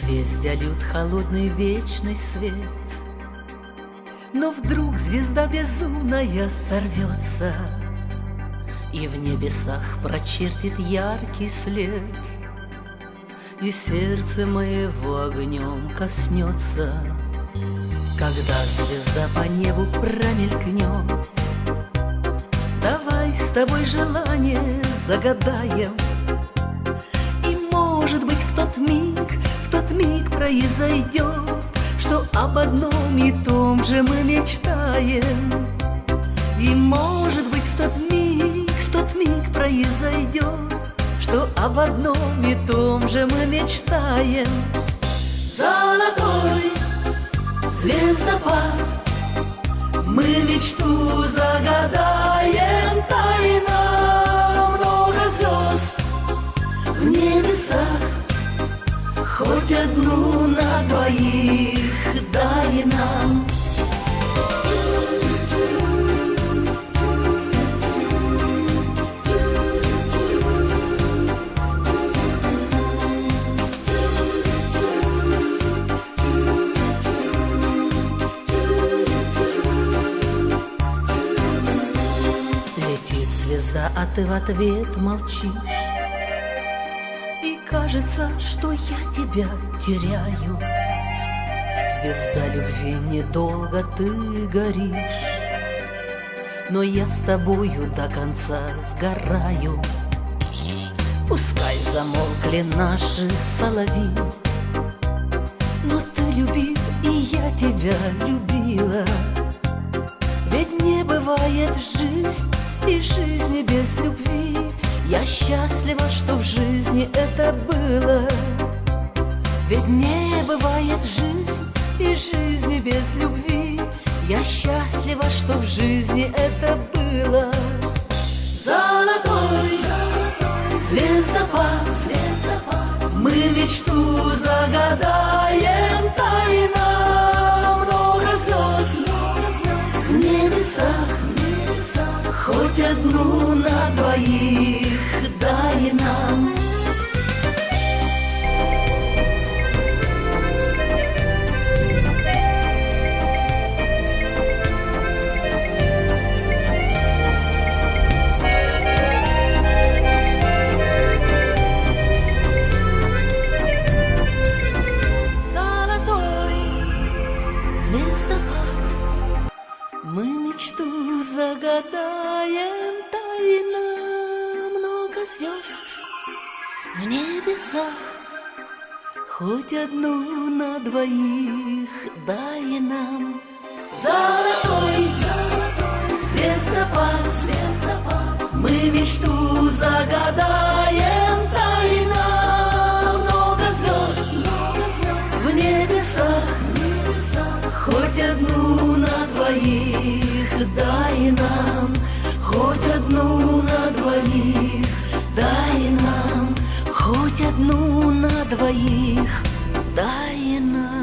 Созвездия лют холодный вечный свет. Но вдруг звезда безумная сорвется И в небесах прочертит яркий след. И сердце моего огнем коснется Когда звезда по небу промелькнет Давай с тобой желание загадаем И может быть в тот миг миг произойдет, Что об одном и том же мы мечтаем. И может быть в тот миг, в тот миг произойдет, Что об одном и том же мы мечтаем. Золотой звездопад, мы мечту загадаем Хоть одну на двоих дай нам. Летит звезда, а ты в ответ молчишь кажется, что я тебя теряю. Звезда любви недолго ты горишь, Но я с тобою до конца сгораю. Пускай замолкли наши соловьи, Но ты любил, и я тебя любила. Ведь не бывает жизнь и жизни без любви. Счастлива, что в жизни это было. Ведь не бывает жизнь и жизни без любви. Я счастлива, что в жизни это было. Золотой, звездопад, звездопад Мы мечту загадаем. Тайна. Много звезд, много звезд. В небесах Хоть одну на двоих дай нам. Звездопад. Мы мечту загадаем звезд в небесах. Хоть одну на двоих дай нам. Золотой, золотой звездопад, звездопад. Мы мечту загадаем тайна. Много звезд, много звезд в небесах, в небесах Хоть одну на двоих дай нам. Хоть Дай нам хоть одну на двоих, дай нам.